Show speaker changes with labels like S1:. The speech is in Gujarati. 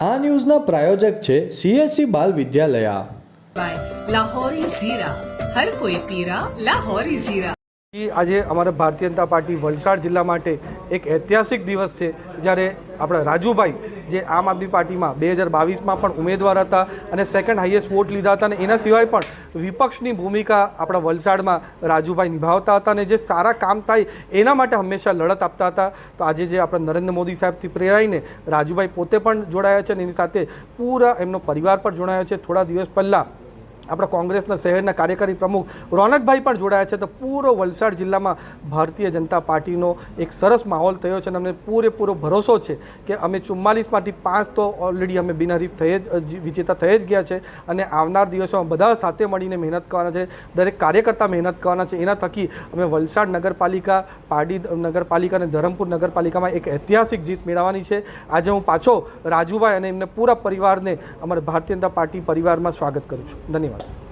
S1: આ ન્યૂઝના પ્રાયોજક છે સીએસસી બાલ વિદ્યાલયા.
S2: લાહોરી ઝીરા.
S3: હર આજે અમારા ભારતીય જનતા પાર્ટી વલસાડ જિલ્લા માટે એક ઐતિહાસિક દિવસ છે જ્યારે આપણા રાજુભાઈ જે આમ આદમી પાર્ટીમાં બે હજાર બાવીસમાં પણ ઉમેદવાર હતા અને સેકન્ડ હાઈએસ્ટ વોટ લીધા હતા અને એના સિવાય પણ વિપક્ષની ભૂમિકા આપણા વલસાડમાં રાજુભાઈ નિભાવતા હતા અને જે સારા કામ થાય એના માટે હંમેશા લડત આપતા હતા. તો આજે જે આપણા નરેન્દ્ર મોદી સાહેબથી પ્રેરાઈને રાજુભાઈ પોતે પણ જોડાયા છે અને એની સાથે પૂરા એમનો પરિવાર પણ જોડાયો છે. થોડા દિવસ પહેલાં આપણા કોંગ્રેસના શહેરના કાર્યકારી પ્રમુખ રોનકભાઈ પણ જોડાયા છે તો પૂરો વલસાડ જિલ્લામાં ભારતીય જનતા પાર્ટીનો એક સરસ માહોલ થયો છે અને અમને પૂરેપૂરો ભરોસો છે કે અમે ચુમ્માલીસમાંથી પાંચ તો ઓલરેડી અમે બિનહરીફ થઈ જ વિજેતા થઈ જ ગયા છે અને આવનાર દિવસોમાં બધા સાથે મળીને મહેનત કરવાના છે, દરેક કાર્યકર્તા મહેનત કરવાના છે. એના થકી અમે વલસાડ નગરપાલિકા, પારડી નગરપાલિકા અને ધરમપુર નગરપાલિકામાં એક ઐતિહાસિક જીત મેળવવાની છે. આજે હું પાછો રાજુભાઈ અને એમને પૂરા પરિવારને અમારા ભારતીય જનતા પાર્ટી પરિવારમાં સ્વાગત કરું છું. ધન્યવાદ. ধন্যবাদ